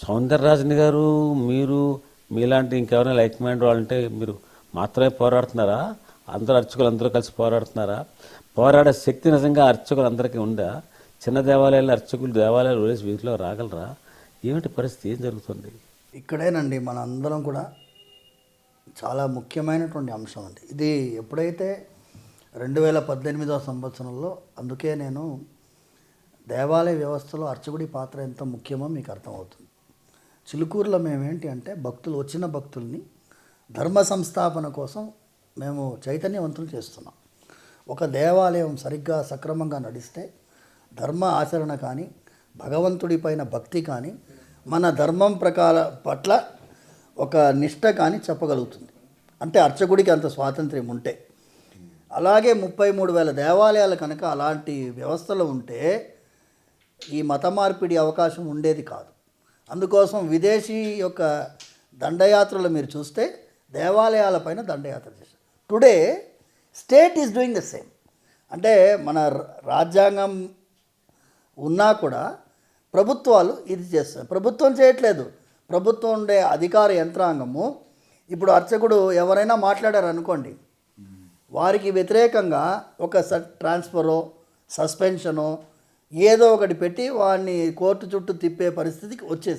సౌందరరాజన్ గారు మీరు మీలాంటి ఇంకెవరైనా లైక్ మైండ్ వాళ్ళంటే మీరు మాత్రమే పోరాడుతున్నారా? అందరూ అర్చకులు అందరూ కలిసి పోరాడుతున్నారా? పోరాడే శక్తి నిజంగా అర్చకులు అందరికీ ఉందా? చిన్న దేవాలయాలు అర్చకులు దేవాలయాలు వదిలేసి వీటిలో రాగలరా? ఏమిటి పరిస్థితి? ఏం జరుగుతుంది? ఇక్కడేనండి మన అందరం కూడా చాలా ముఖ్యమైనటువంటి అంశం అండి. ఇది ఎప్పుడైతే రెండు వేల పద్దెనిమిదవ సంవత్సరంలో అందుకే నేను దేవాలయ వ్యవస్థలో అర్చకుడి పాత్ర ఎంత ముఖ్యమో మీకు అర్థమవుతుంది. చిలుకూరులో మేమేంటి అంటే భక్తులు వచ్చిన భక్తుల్ని ధర్మ సంస్థాపన కోసం మేము చైతన్యవంతులు చేస్తున్నాం. ఒక దేవాలయం సరిగ్గా సక్రమంగా నడిస్తే ధర్మ ఆచరణ కానీ భగవంతుడి పైన భక్తి కానీ మన ధర్మం ప్రకార పట్ల ఒక నిష్ట కానీ చెప్పగలుగుతుంది. అంటే అర్చకుడికి అంత స్వాతంత్ర్యం ఉంటే. అలాగే ముప్పై మూడు వేల దేవాలయాలు కనుక అలాంటి వ్యవస్థలో ఉంటే ఈ మత మార్పిడి అవకాశం ఉండేది కాదు. అందుకోసం విదేశీ యొక్క దండయాత్రలు మీరు చూస్తే దేవాలయాలపైన దండయాత్ర చేశారు. Today state is doing the same అంటే మన రాజ్యాంగం ఉన్నా కూడా ప్రభుత్వాలు ఇది చేస్తాయి. ప్రభుత్వం చేయట్లేదు. ప్రభుత్వం ఉండే అధికార యంత్రాంగము. ఇప్పుడు అర్చకుడు ఎవరైనా మాట్లాడారు అనుకోండి వారికి వ్యతిరేకంగా ఒక స ట్రాన్స్ఫరో సస్పెన్షనో ఏదో ఒకటి పెట్టి వాడిని కోర్టు చుట్టూ తిప్పే పరిస్థితికి వచ్చేసింది